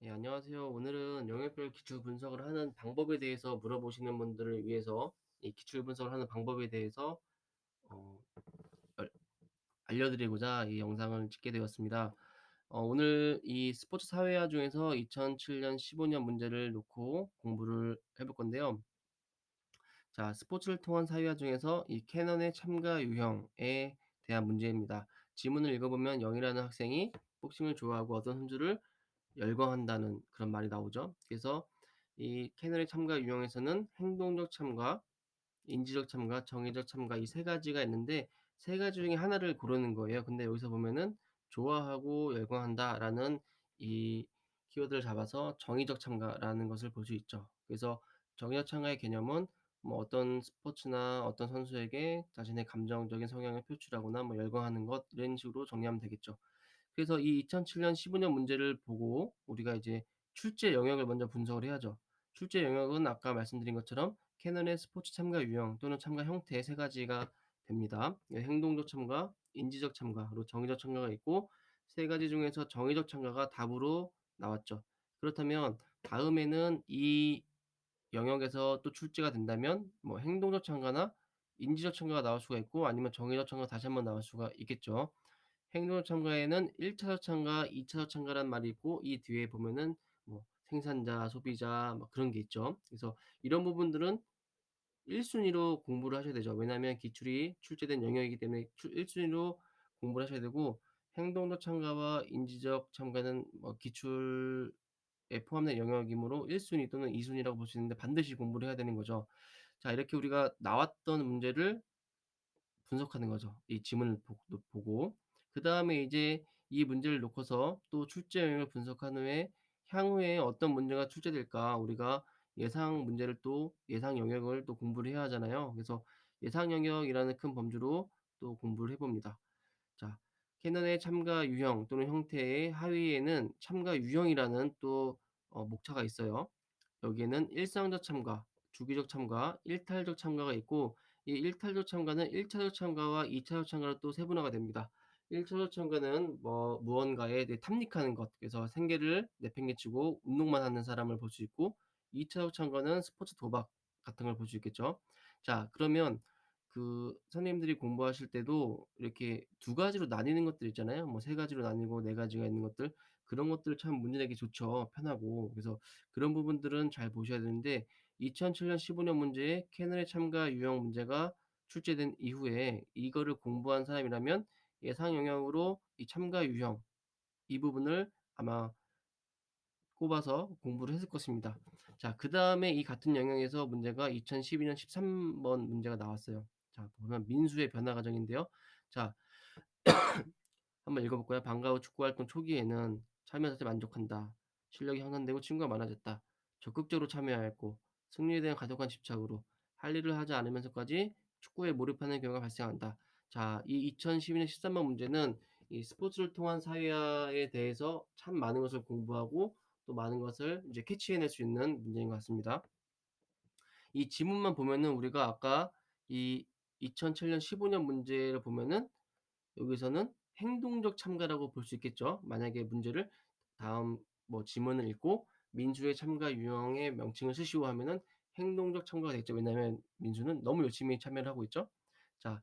네, 안녕하세요. 오늘은 영역별 기출 분석을 하는 방법에 대해서 물어보시는 분들을 위해서 이 기출 분석을 하는 방법에 대해서 어, 알- 알려드리고자 이 영상을 찍게 되었습니다. 어, 오늘 이 스포츠 사회화 중에서 2007년 15년 문제를 놓고 공부를 해볼 건데요. 자, 스포츠를 통한 사회화 중에서 이 캐논의 참가 유형에 대한 문제입니다. 지문을 읽어보면 영이라는 학생이 복싱을 좋아하고 어떤 선수를 열광한다는 그런 말이 나오죠. 그래서 이 캐널의 참가 유형에서는 행동적 참가, 인지적 참가, 정의적 참가 이 세 가지가 있는데 세 가지 중에 하나를 고르는 거예요. 근데 여기서 보면은 좋아하고 열광한다라는 이 키워드를 잡아서 정의적 참가라는 것을 볼 수 있죠. 그래서 정의적 참가의 개념은 뭐 어떤 스포츠나 어떤 선수에게 자신의 감정적인 성향을 표출하거나 뭐 열광하는 것 이런 식으로 정리하면 되겠죠. 그래서 이 2007년 15년 문제를 보고 우리가 이제 출제 영역을 먼저 분석을 해야죠. 출제 영역은 아까 말씀드린 것처럼 캐넌의 스포츠 참가 유형 또는 참가 형태 세 가지가 됩니다. 예 행동적 참가, 인지적 참가, 그리고 정의적 참가가 있고 세 가지 중에서 정의적 참가가 답으로 나왔죠. 그렇다면 다음에는 이 영역에서 또 출제가 된다면 뭐 행동적 참가나 인지적 참가가 나올 수가 있고 아니면 정의적 참가가 다시 한번 나올 수가 있겠죠. 행동 참가에는 1 차적 참가, 2 차적 참가라는 말이 있고 이 뒤에 보면은 뭐 생산자, 소비자 뭐 그런 게 있죠. 그래서 이런 부분들은 1 순위로 공부를 하셔야 되죠. 왜냐하면 기출이 출제된 영역이기 때문에 출1 순위로 공부를 하셔야 되고 행동적 참가와 인지적 참가는 뭐 기출에 포함된 영역이므로 1 순위 또는 2 순위라고 볼 수 있는데 반드시 공부를 해야 되는 거죠. 자 이렇게 우리가 나왔던 문제를 분석하는 거죠. 이 지문을 보고. 그 다음에 이제 이 문제를 놓고서 또 출제 영역을 분석한 후에 향후에 어떤 문제가 출제될까 우리가 예상 문제를 또 예상 영역을 또 공부를 해야 하잖아요. 그래서 예상 영역이라는 큰 범주로 또 공부를 해 봅니다. 자 캐넌의 참가 유형 또는 형태의 하위에는 참가 유형이라는 또 어 목차가 있어요. 여기에는 일상적 참가, 주기적 참가, 일탈적 참가가 있고 이 일탈적 참가는 1 차적 참가와 2 차적 참가로 또 세분화가 됩니다. 1 차적 참가는 뭐 무언가에 네 탐닉하는 것 그래서 생계를 내팽개치고 운동만 하는 사람을 볼 수 있고 2 차적 참가는 스포츠 도박 같은 걸 볼 수 있겠죠. 자 그러면 그 선생님들이 공부하실 때도 이렇게 두 가지로 나뉘는 것들 있잖아요. 뭐 세 가지로 나뉘고 네 가지가 있는 것들. 그런 것들 참 문제 내기 좋죠, 편하고. 그래서 그런 부분들은 잘 보셔야 되는데 2007년 15년 문제에 캐널의 참가 유형 문제가 출제된 이후에 이거를 공부한 사람이라면 예상 영역으로 이 참가 유형 이 부분을 아마 꼽아서 공부를 했을 것입니다. 자 그 다음에 이 같은 영역에서 문제가 2012년 13번 문제가 나왔어요. 자 보면 민수의 변화 과정인데요. 자 한번 읽어 볼까요? "방과 후 축구 활동 초기에는 참여 자체에 만족한다. 실력이 향상되고 친구가 많아졌다. 적극적으로 참여하였고 승리에 대한 과도한 집착으로 할 일을 하지 않으면서까지 축구에 몰입하는 경우가 발생한다." 자 이 2012년 13번 문제는 이 스포츠를 통한 사회화에 대해서 참 많은 것을 공부하고 또 많은 것을 이제 캐치해낼 수 있는 문제인 것 같습니다. 이 지문만 보면은 우리가 아까 이 2007년 15년 문제를 보면은 여기서는 행동적 참가라고 볼 수 있겠죠. 만약에 문제를 다음 뭐 지문을 읽고 민수의 참가 유형의 명칭을 쓰시오 하면은 행동적 참가가 되겠죠. 왜냐하면 민수는 너무 열심히 참여를 하고 있죠. 자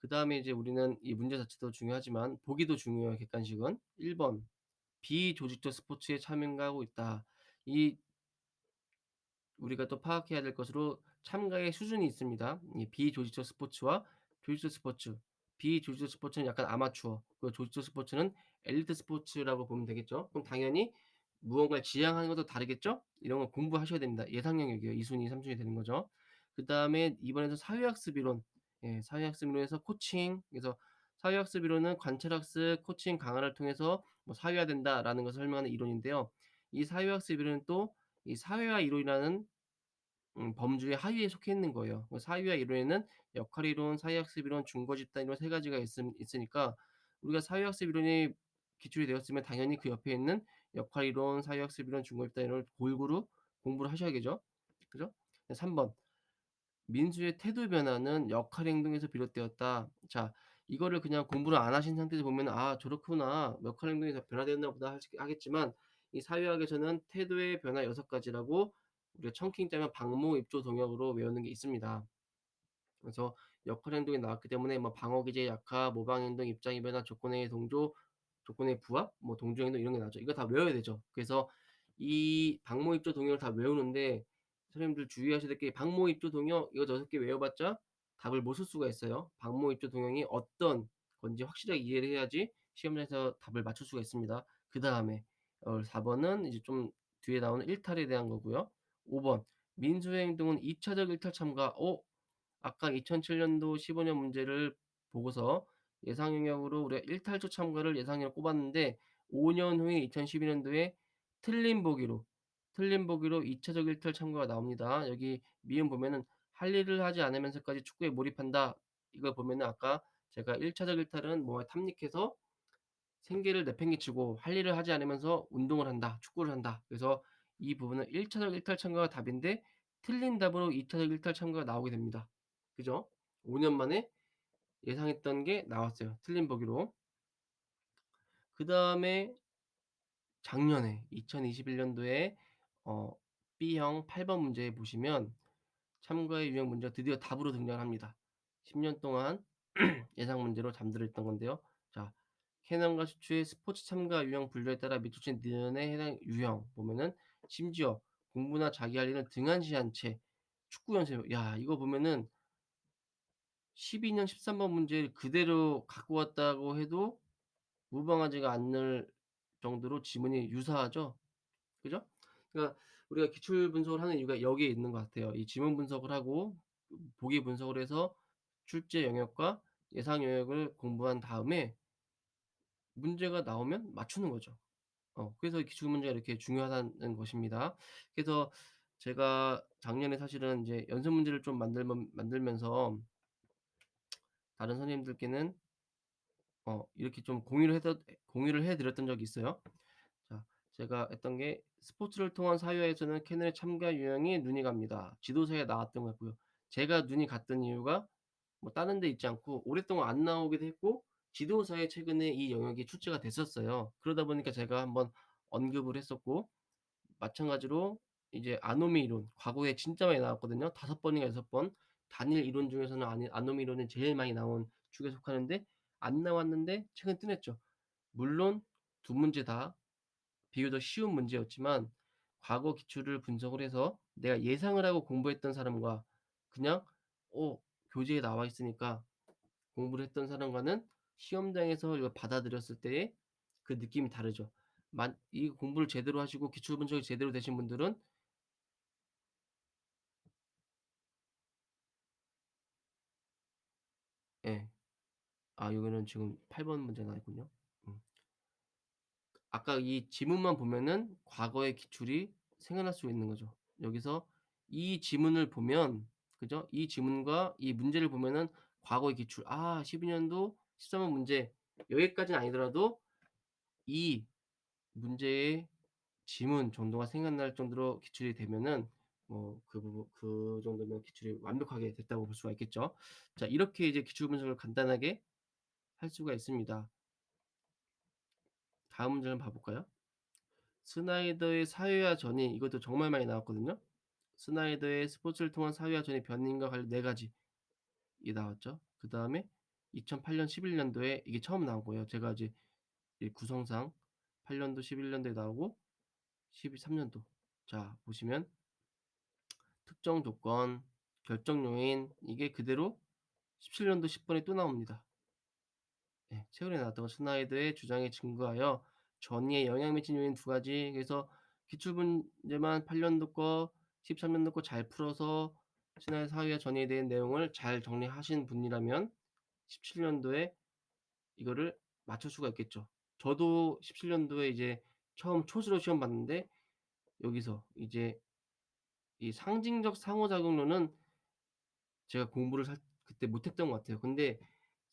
그 다음에 이제 우리는 이 문제 자체도 중요하지만 보기도 중요해요, 객관식은. 1번 비조직적 스포츠에 참가하고 있다. 이 우리가 또 파악해야 될 것으로 참가의 수준이 있습니다. 이 비조직적 스포츠와 조직적 스포츠. 비조직적 스포츠는 약간 아마추어, 그리고 조직적 스포츠는 엘리트 스포츠라고 보면 되겠죠. 그럼 당연히 무언가를 지향하는 것도 다르겠죠? 이런 거 공부하셔야 됩니다. 예상 영역이에요. 2 순위, 3 순위 되는 거죠. 그 다음에 이번에는 사회학습 이론. 예, 사회학습 이론에서 코칭 그래서 사회학습 이론은 관찰학습, 코칭 강화를 통해서 뭐 사회화된다라는 것을 설명하는 이론인데요. 이 사회학습 이론은 또 이 사회화 이론이라는 음 범주의 하위에 속해 있는 거예요. 그 사유와 이론에는 역할 이론, 사회학습 이론, 중거 집단 이론 세 가지가 있음 있으니까 우리가 사회학습 이론이 기출이 되었으면 당연히 그 옆에 있는 역할 이론, 사회학습 이론, 중거 집단 이론을 골고루 공부를 하셔야겠죠. 그죠? 3번 민수의 태도 변화는 역할 행동에서 비롯되었다. 자 이거를 그냥 공부를 안 하신 상태에서 보면은 '아 저렇구나. 역할 행동에서 변화되었나 보다.' 하겠지만 이 사유학에서는 태도의 변화 6 가지라고 우리가 청킹 짜면 방모, 입조, 동역으로 외우는 게 있습니다. 그래서 역할 행동이 나왔기 때문에 뭐 방어 기제 약화, 모방 행동, 입장의 변화, 조건의 동조, 조건의 부합, 뭐 동조 행동 이런 게 나오죠. 이거 다 외워야 되죠. 그래서 이 방모, 입조, 동역을 다 외우는데 선생님들 주의하셔야 될게 방모, 입조, 동역 이거 6개 외워봤자 답을 못 쓸 수가 있어요. 방모, 입조, 동역이 어떤 건지 확실하게 이해를 해야지 시험장에서 답을 맞출 수가 있습니다. 그 다음에 어4 번은 이제 좀 뒤에 나오는 일탈에 대한 거고요. 5번 민수의 행동은 2차적 일탈 참가. 어 아까 2007 년도 15년 문제를 보고서 예상 영역으로 우리가 일탈조 참가를 예상으로 꼽았는데 5년 후인 2012 년도에 틀린 보기로, 틀린 보기로 2차적 일탈 참가가 나옵니다. 여기 미음 보면은 "할 일을 하지 않으면서까지 축구에 몰입한다." 이걸 보면은 아까 제가 1차적 일탈은 뭐에 탐닉해서 생계를 내팽개치고 할 일을 하지 않으면서 운동을 한다, 축구를 한다. 그래서 이 부분은 1차적 일탈 참가가 답인데 틀린 답으로 2차적 일탈 참가가 나오게 됩니다. 그죠? 5년 만에 예상했던 게 나왔어요, 틀린 보기로. 그 다음에 작년에 2021 년도에 어 B형 8 번 문제 보시면 참가의 유형 문제가 드디어 답으로 등장을 합니다. 10년 동안 예상 문제로 잠들어 있던 건데요. 자 캐논과 수추의 스포츠 참가 유형 분류에 따라 밑줄친 니은에 해당 유형 보면은 심지어 공부나 자기 할 일은 등한시한 채 축구 연습 야 이거 보면은 12년 13번 문제를 그대로 갖고 왔다고 해도 무방하지가 않을 정도로 지문이 유사하죠. 그죠? 그러니까 우리가 기출 분석을 하는 이유가 여기에 있는 것 같아요. 이 지문 분석을 하고 보기 분석을 해서 출제 영역과 예상 영역을 공부한 다음에 문제가 나오면 맞추는 거죠. 어 그래서 기출 문제가 이렇게 중요하다는 것입니다. 그래서 제가 작년에 사실은 인제 연습 문제를 좀 만들면 만들면서 다른 선생님들께는 어 이렇게 좀 공유를 해서 공유를 해 드렸던 적이 있어요. 자 제가 했던 게 스포츠를 통한 사유에서는 캐널의 참가 유형이 눈이 갑니다. 지도서에 나왔던 거였고요. 제가 눈이 갔던 이유가 뭐 다른 데 있지 않고 오랫동안 안 나오기도 했고 지도서에 최근에 이 영역이 출제가 됐었어요. 그러다 보니까 제가 한번 언급을 했었고 마찬가지로 이제 아노미 이론 과거에 진짜 많이 나왔거든요. 5 번인가 6번 단일 이론 중에서는 아니 아노미 이론이 제일 많이 나온 축에 속하는데 안 나왔는데 최근 뜨냈죠. 물론 두 문제 다 비교적 쉬운 문제였지만 과거 기출을 분석을 해서 내가 예상을 하고 공부했던 사람과 그냥 어 교재에 나와 있으니까 공부를 했던 사람과는 시험장에서 이걸 받아들였을 때의 그 느낌이 다르죠. 만 이 공부를 제대로 하시고 기출 분석이 제대로 되신 분들은 예. 아 여기는 지금 8번 문제 나와 있군요. 음. 아까 이 지문만 보면은 과거의 기출이 생각날 수 있는 거죠. 여기서 이 지문을 보면 그죠? 이 지문과 이 문제를 보면은 과거의 기출 아 12 년도 13번 문제 여기까지는 아니더라도 이 문제의 지문 정도가 생각날 정도로 기출이 되면은 뭐그 부분 그 정도면 기출이 완벽하게 됐다고 볼 수가 있겠죠. 자 이렇게 이제 기출 분석을 간단하게 할 수가 있습니다. 다음 문제 한번 봐 볼까요? 스나이더의 사회화 전이 이것도 정말 많이 나왔거든요. 스나이더의 스포츠를 통한 사회화 전의 변인과 관련 4 가지 이 나왔죠. 그 다음에 2008년 11 년도에 이게 처음 나온 거예요. 제가 이제 이 구성상 8 년도 11 년도에 나오고 13 년도. 자 보시면 특정 조건, 결정 요인 이게 그대로 17 년도 10 번에 또 나옵니다. 예. 최근에 나왔던 스나이더의 주장에 증거하여 전이에 영향 미친 요인 두 가지 그래서 기출 문제만 8 년도 거 13 년도 거 잘 풀어서 신화의 사회와 전이에 대한 내용을 잘 정리하신 분이라면 17 년도에 이거를 맞출 수가 있겠죠. 저도 17 년도에 이제 처음 초수로 시험 봤는데 여기서 이제 이 상징적 상호작용론은 제가 공부를 살 그때 못했던 것 같아요. 근데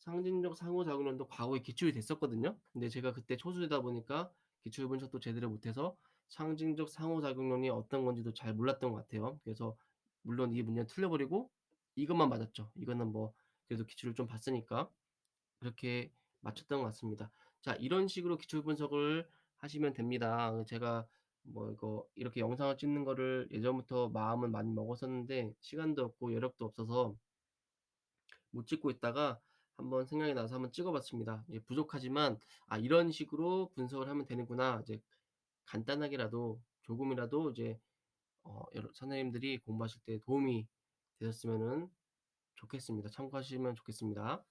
상징적 상호작용론도 과거에 기출이 됐었거든요. 근데 제가 그때 초수이다 보니까 기출 분석도 제대로 못해서 상징적 상호작용론이 어떤 건지도 잘 몰랐던 것 같아요. 그래서 물론 이 문제는 틀려 버리고 이것만 맞았죠. 이거는 뭐 그래도 기출을 좀 봤으니까 그렇게 맞췄던 것 같습니다. 자 이런 식으로 기출 분석을 하시면 됩니다. 어 제가 뭐 이거 이렇게 영상을 찍는 거를 예전부터 마음은 많이 먹었었는데 시간도 없고 여력도 없어서 못 찍고 있다가 한번 생각이 나서 한번 찍어 봤습니다. 이제 부족하지만 '아 이런 식으로 분석을 하면 되는구나.' 이제 간단하게라도 조금이라도 이제 어 여러 선생님들이 공부하실 때 도움이 되셨으면은 좋겠습니다. 참고하시면 좋겠습니다.